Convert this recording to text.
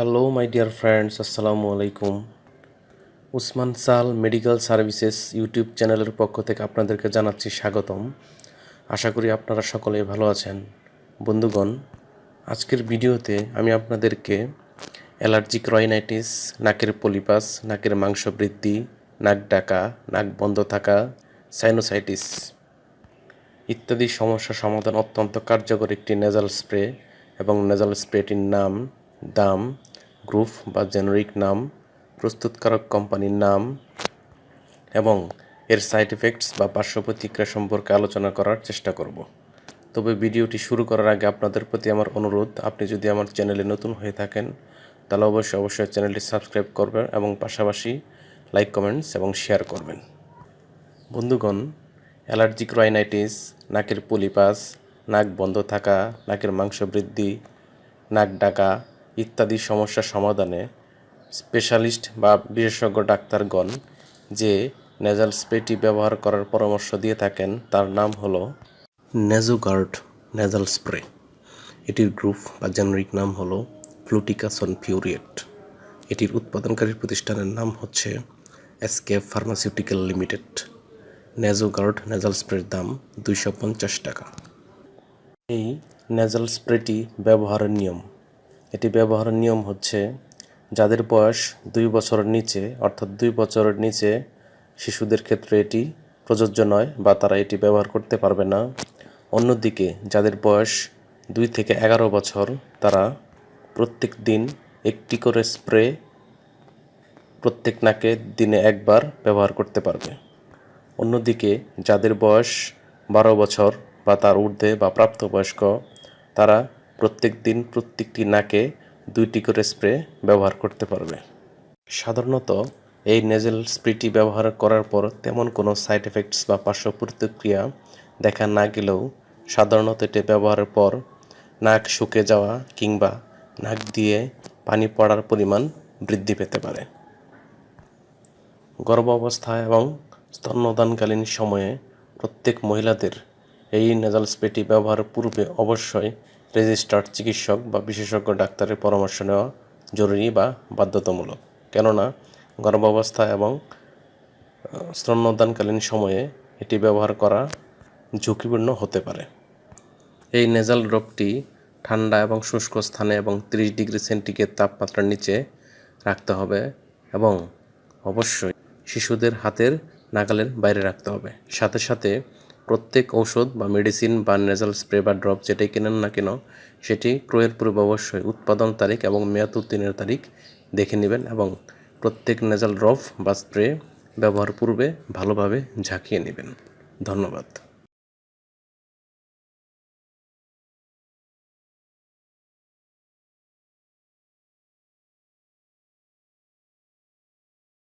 Hello my dear friends আসসালামু আলাইকুম উসমান সাল মেডিকেল সার্ভিসেস ইউটিউব চ্যানেলের পক্ষ থেকে আপনাদেরকে জানাচ্ছি স্বাগতম। আশা করি আপনারা সকলেই ভালো আছেন। বন্ধুগণ, আজকের ভিডিওতে আমি আপনাদেরকে অ্যালার্জিক রয়নাইটিস নাকের পলিপাস, নাকের মাংস বৃদ্ধি, নাক ডাকা, নাক বন্ধ থাকা সাইনোসাইটিস ইত্যাদি সমস্যা সমাধান অত্যন্ত কার্যকর একটি নেজাল স্প্রে এবং নেজাল স্প্রেটির নাম দাম গ্রুপ বা জেনারিক নাম, প্রস্তুতকারক কোম্পানির নাম এবং এর সাইড এফেক্টস বা পার্শ্ব প্রতিক্রিয়া সম্পর্কে আলোচনা করার চেষ্টা করব। তবে ভিডিওটি শুরু করার আগে আপনাদের প্রতি আমার অনুরোধ, আপনি যদি আমার চ্যানেলে নতুন হয়ে থাকেন, তাহলে অবশ্যই অবশ্যই চ্যানেলটি সাবস্ক্রাইব করবেন এবং পাশাপাশি লাইক, কমেন্টস এবং শেয়ার করবেন। বন্ধুগণ, অ্যালার্জিক রাইনাইটিস নাকের পলিপাস, নাক বন্ধ থাকা, নাকের মাংস বৃদ্ধি, নাক ডাকা ইত্যাদি সমস্যা সমাধানে স্পেশালিস্ট বা বিশেষজ্ঞ ডাক্তারগণ যে নেজাল স্প্রেটি ব্যবহার করার পরামর্শ দিয়ে থাকেন, তার নাম হলো নেজোগার্ড নেজাল স্প্রে এটির গ্রুপ বা জেনারিক নাম হলো ফ্লুটিকাসন ফিউরিয়েট এটির উৎপাদনকারী প্রতিষ্ঠানের নাম হচ্ছে SK pharmaceutical limited Nasoguard nasal স্প্রের দাম দুইশো পঞ্চাশ টাকা। এই নেজাল স্প্রেটি ব্যবহারের নিয়ম। এটি ব্যবহারের নিয়ম হচ্ছে যাদের বয়স দুই বছরের নিচে, অর্থাৎ দুই বছরের নিচে শিশুদের ক্ষেত্রে এটি প্রযোজ্য নয় বা তারা এটি ব্যবহার করতে পারবে না। অন্যদিকে যাদের বয়স দুই থেকে এগারো বছর, তারা প্রত্যেক দিন একটি করে স্প্রে প্রত্যেক নাকে দিনে একবার ব্যবহার করতে পারবে। অন্যদিকে যাদের বয়স বারো বছর বা তার ঊর্ধ্বে বা প্রাপ্তবয়স্ক, তারা প্রত্যেক দিন প্রত্যেকটি নাকে দুইটি করে স্প্রে ব্যবহার করতে পারবে। সাধারণত এই নেজেল স্প্রেটি ব্যবহার করার পর তেমন কোনো সাইড এফেক্টস বা পার্শ্ব প্রতিক্রিয়া দেখা না গেলেও সাধারণত এটি ব্যবহারের পর নাক শুকে যাওয়া কিংবা নাক দিয়ে পানি পড়ার পরিমাণ বৃদ্ধি পেতে পারে। গর্ভাবস্থায় এবং স্তন্যদানকালীন সময়ে প্রত্যেক মহিলাদের এই নেজাল স্প্রেটি ব্যবহারের পূর্বে অবশ্যই রেজিস্টার্ড চিকিৎসক বা বিশেষজ্ঞ ডাক্তারের পরামর্শ নেওয়া জরুরি বা বাধ্যতামূলক। কেননা, গর্ভাবস্থা এবং স্তন্যদানকালীন সময়ে এটি ব্যবহার করা ঝুঁকিপূর্ণ হতে পারে। এই নেজাল ড্রপটি ঠান্ডা এবং শুষ্ক স্থানে এবং তিরিশ ডিগ্রি সেন্টিগ্রেড তাপমাত্রার নিচে রাখতে হবে এবং অবশ্যই শিশুদের হাতের নাগালের বাইরে রাখতে হবে। সাথে সাথে প্রত্যেক ঔষধ বা মেডিসিন বা নেজাল স্প্রে বা ড্রপ যেটাই কেনেন না কেন, সেটি ক্রয়ের পূর্বে অবশ্যই উৎপাদন তারিখ এবং মেয়াদ উত্তীর্ণের তারিখ দেখে নেবেন এবং প্রত্যেক নেজাল ড্রপ বা স্প্রে ব্যবহার পূর্বে ভালোভাবে ঝাঁকিয়ে নেবেন। ধন্যবাদ।